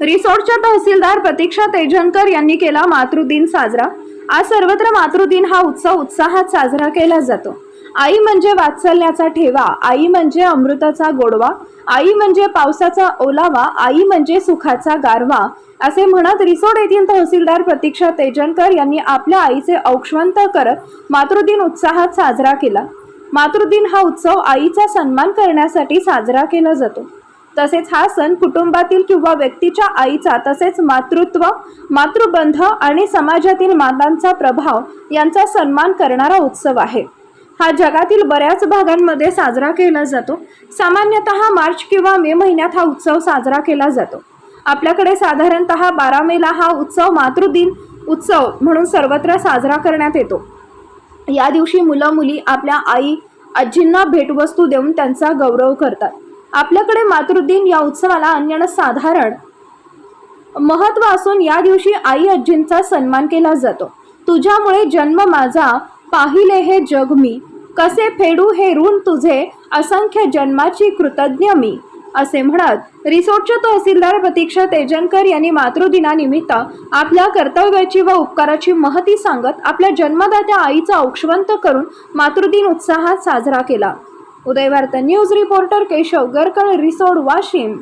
रिसोर्टच्या तहसीलदार प्रतीक्षा तेजनकर यांनी केला मातृदिन साजरा. आज सर्वत्र मातृदिन हा उत्सव उत्साहात साजरा केला जातो. आई म्हणजे वात्सल्याचा ठेवा आई म्हणजे अमृताचा गोडवा आई म्हणजे पावसाचा ओलावा आई म्हणजे सुखाचा गारवा असे म्हणत रिसोड येथील तहसीलदार प्रतीक्षा तेजनकर यांनी आपल्या आईचे औक्षवंत करत मातृदिन उत्साहात साजरा केला. मातृदिन हा उत्सव आईचा सन्मान करण्यासाठी साजरा केला जातो. तसेच हा सण कुटुंबातील किंवा व्यक्तीच्या आईचा तसेच मातृत्व मातृबंध आणि समाजातील मातांचा प्रभाव यांचा सन्मान करणारा उत्सव आहे. हा जगातील बऱ्याच भागांमध्ये साजरा केला जातो. सामान्यतः मार्च किंवा मे महिन्यात हा उत्सव साजरा केला जातो. आपल्याकडे साधारणत बारा मेला हा उत्सव मातृदिन उत्सव म्हणून सर्वत्र साजरा करण्यात येतो. या दिवशी मुलं मुली आपल्या आई आजींना भेटवस्तू देऊन त्यांचा गौरव करतात. आपल्याकडे मातृदिन या उत्सवाला अन्य साधारण महत्त्व असून या दिवशी आई आजींचा सन्मान केला जातो. तुझ्यामुळे जन्म माझा पाहिले हे जग मी. कसे फेडू हे ऋण तुझे असंख्य जन्माची कृतज्ञ मी. असे म्हणत रिसोर्टच्या तहसीलदार प्रतीक्षा तेजनकर यांनी मातृदिनानिमित्त आपल्या कर्तव्याची व उपकाराची महती सांगत आपल्या जन्मदात्या आईचा औक्षवंत करून मातृदिन उत्साहात साजरा केला. Uday Bharat news reporter Keshav Garkal Risod Washim.